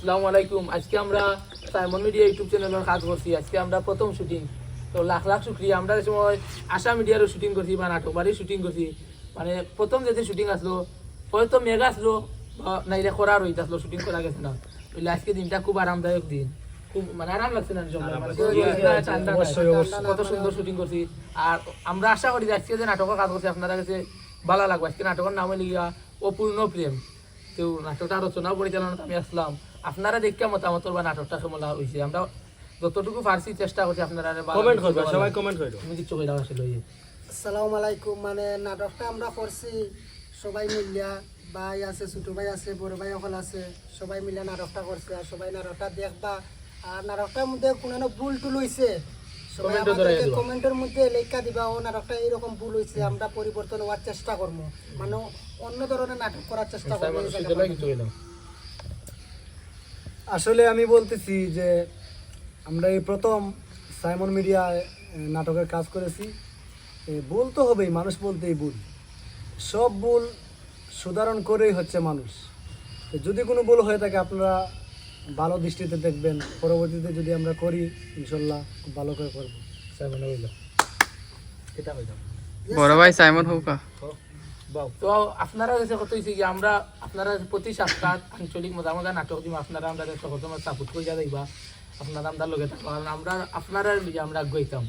আসসালামু আলাইকুম। আজকে আমরা সাইমন মিডিয়া ইউটিউব চ্যানেলের কাজ করছি। আজকে আমরা প্রথম শুটিং। তো লাখ লাখ শুক্রিয়া। আমরা সময় আশা মিডিয়ারও শুটিং করছি বা নাটক বাড়ির শুটিং করছি মানে প্রথম যেদিন শুটিং আসলো হয়তো মেঘ আসলো নাইলে খরা রইত আসলো শুটিং করা গেছে না। বলে আজকে দিনটা খুব আরামদায়ক দিন। খুব মানে আরাম লাগছে না মানে। কত সুন্দর শুটিং করছি। আর আমরা আশা করি যে আজকে যে নাটকের কাজ করছি আপনারা কাছে ভালো লাগবে। আজকে নাটকের নাম গিয়া অপূর্ণ প্রেম। তো নাটকটা রচনা পরিচালনা আমি আসলাম। আপনারা দেখে মতামত বা নাটকটা সমলা হয়েছে আমরা যতটুকু পারছি চেষ্টা করছি আপনারা কমেন্ট করবে সবাই কমেন্ট করবে তুমি কিচ্ছু কইলা আসলে আসসালামু আলাইকুম মানে নাটকটা আমরা করছি সবাই মিলিয়া ভাই আছে ছোট ভাই আছে বড় ভাই সকল আছে সবাই মিলে নাটকটা করছে আর সবাই নাটকটা দেখবা। আর নাটকটার মধ্যে কোনো ভুল টুল হইছে। সবাই আমাদেরকে কমেন্টের মধ্যে লেখা দিবা ও নাটকটা এরকম ভুল হইছে আমরা পরিবর্তন হওয়ার চেষ্টা করব। মানে অন্য ধরনের নাটক করার চেষ্টা করব এই জায়গায় কিছু কইলাম আসলে আমি বলতেছি যে আমরা এই প্রথম সাইমন মিডিয়ায় নাটকের কাজ করেছি। ভুল তো হবেই মানুষ বলতেই ভুল। সব ভুল সুধারণ করেই হচ্ছে মানুষ। যদি কোনো ভুল হয়ে থাকে আপনারা ভালো দৃষ্টিতে দেখবেন। পরবর্তীতে যদি আমরা করি ইনশাল্লাহ খুব ভালো করে করব। সাইমন কইলাম বড় ভাই সাইমন হৌকা তো আপনারা কাছে কত হয়েছে কি, আমরা আপনারা প্রতি সপ্তাহ আঞ্চলিক মজা মজা নাটক দিব আপনারা আমরা সহজে সাপোর্ট করে দেখবা, আপনারা আমরা লগে থাকবা আমরা, আপনারা আমরা আগ্রহিতাম